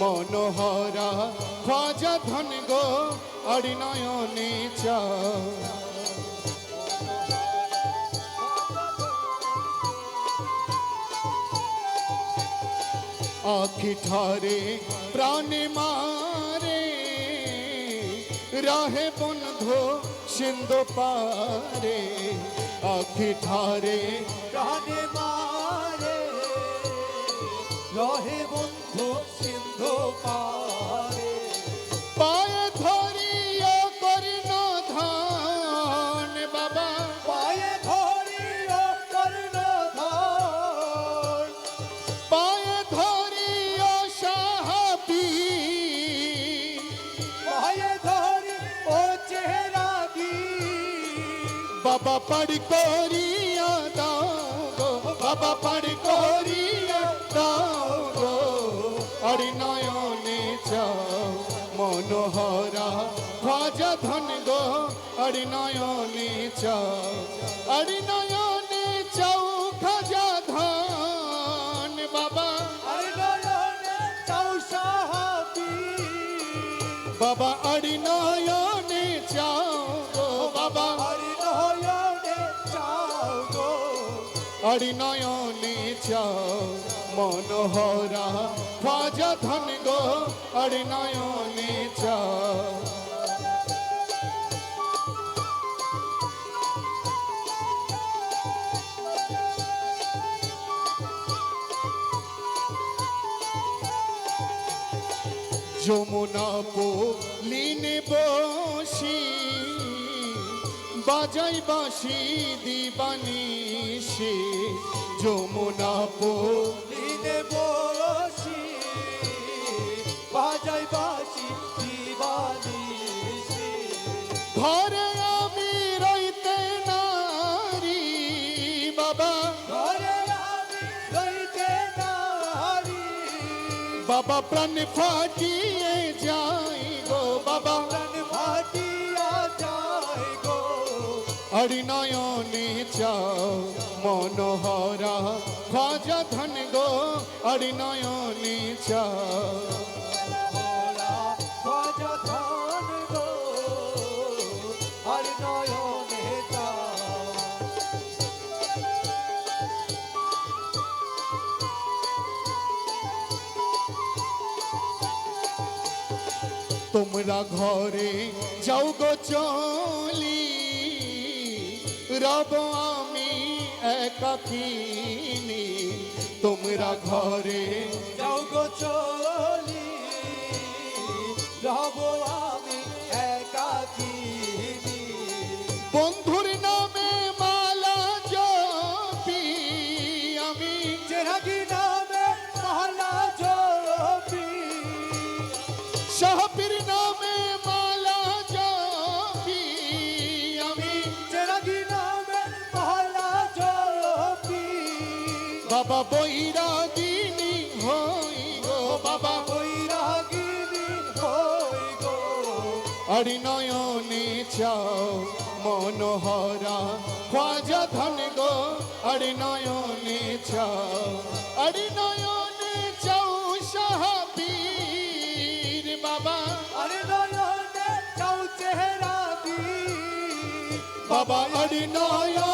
মনোহরা খাজা ধন গো, অরিনয়নে চাও। আখি ঠারে প্রাণে মারে, রাহে বন্ধু সিন্ধু পারে। আখি ঠারে প্রাণে মারে, রহে বন্ধু বাবা। পাড়ি করিয়া দাও বাবা পাড়ি করিয়া মনোহরা খাজা ধন গো আরে নয়নে চাও আরে নয়নে চাও খাজা ধন বাবা বাবা আরে চাও গো বাবা আর চাও গো আরে চাও মনোহরা খাজা ধন গো আরে নয়নে চাও যমুনা লিনে বসি, বাজাই বাসি দিবানিসে যমুনা পো দিনে বসি বাজাই বাসি দিবানিসি ঘরে আমি রইতে নারী বাবা। ঘরে আমি রইতে নারী। বাবা প্রাণ ফাটিয়ে যাই গো বাবা। প্রাণ ফাটিয়া হরি নয়নে চাও মনোহরা। খাজা ধন গো হরি নয়নে চাও। তোমরা ঘরে যাও গো চলি রব আমি একাকিনী তোমরা ঘরে যাও গো চলি বাবা বৈরাগিনী হই গো বাবা বৈরাগিনী হই গো। হরি নয়নে চাও মনোহরা খাজা ধন গো। হরি নয়নে চাও হরি নয়নে চাও সাহাবীর বাবা। আরে নয়নে চাও চেহারা দি বাবা হরি নয়নে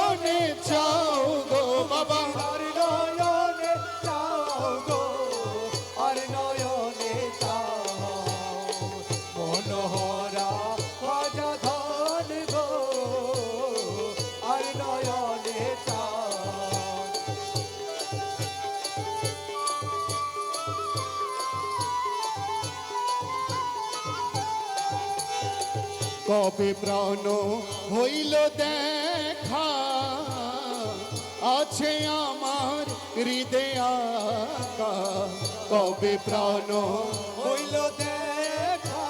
কবে প্রাণ হইল দেখা? আছে আমার হৃদয় কবে প্রাণ হইল দেখা?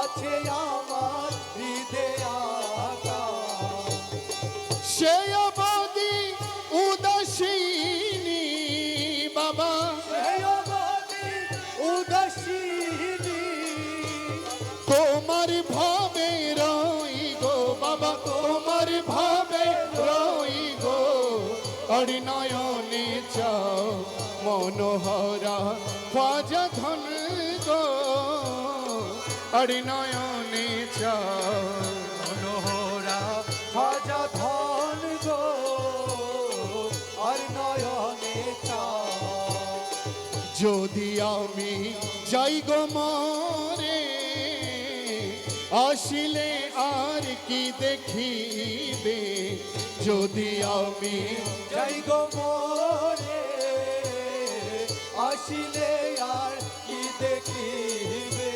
আছে অরিনয়নে চাও, মনোহরা খাজা ধন গো। আর নয়নে চাও, মনোহরা খাজা ধন গো। আর নয়নে চাও, যদি আমি যাই গো মরে, আসিলে আর কি দেখিবে? যদি আমি যাই গো মোরে আসিলে আর কি দেখিবে?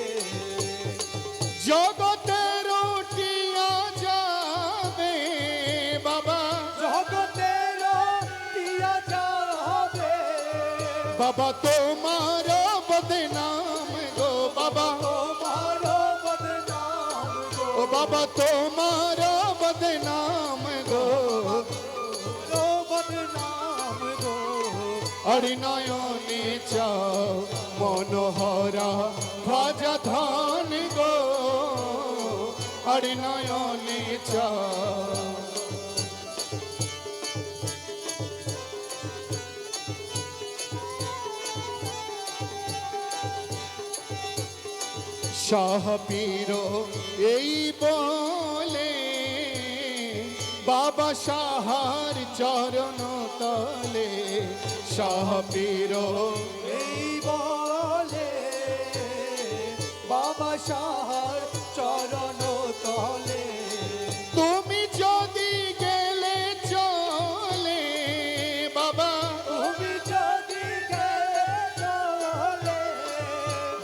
জগতের উঠিয়া যাবে বাবা। জগতের দিয়া যাবে। বাবা তোমার বদনাম গো বাবা। তোমার বদনাম গো। বাবা তোমার বদনাম নয়নে চাও মনোহরা ভাজা ধান গো আর নয়নে চাও। শাহ পীর এই বলে, বাবা সাহার চরণ তলে শাহ পীর এই বলে বাবা সাহার চরণ তলে। তুমি যদি গেলে চলে বাবা। তুমি যদি গেলে চলে।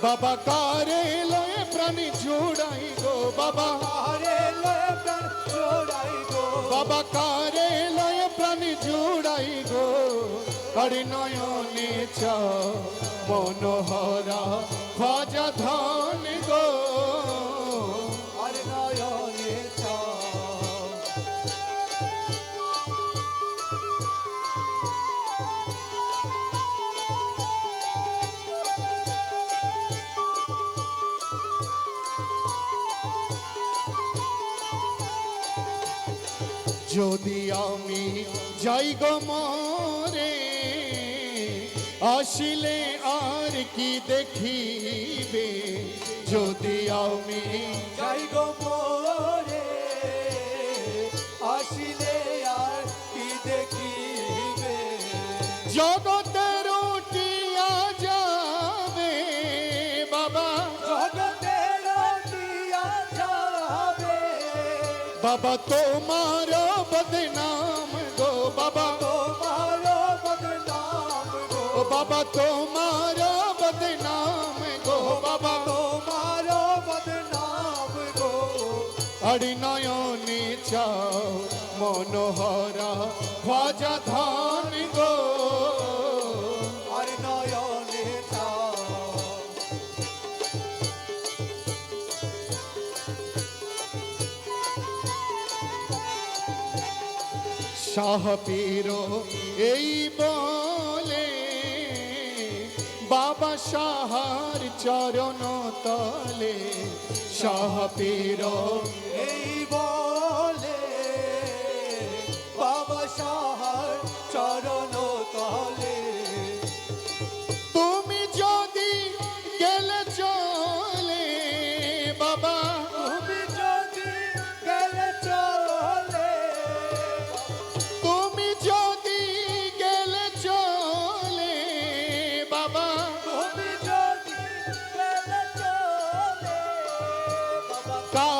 বাবা কারে লয়ে প্রাণী জুড়াই গো বাবা। আরে লয়ে প্রাণ জোড়াই গো। বাবা কারে লয়ে প্রাণী জুড়াই গো। আরে নয়নে চাও মনোহরা খাজা ধান গো যদি আমি যাই গো মরে আসিলে আর কি দেখিবে? যদি আমি যাই গো মোরে আসিলে আর কি দেখিবে? জগতের উঠিয়া যাবে বাবা। জগতের দিয়া যাবে। বাবা তোমার বদনাম আর নয়নে চাও মনোহরা খাজা ধান গো। আর চাও। শাহ পীর এই বলে বাবা সাহার চরণ তলে পীর এই বলে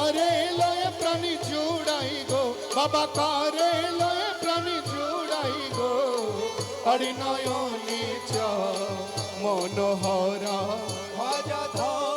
কারে লয়ে প্রাণী জুড়াই গো? বাবা, কারে লয়ে প্রাণী জুড়াই গো? আর নয়নে চাও মনোহরা ভাজা ধর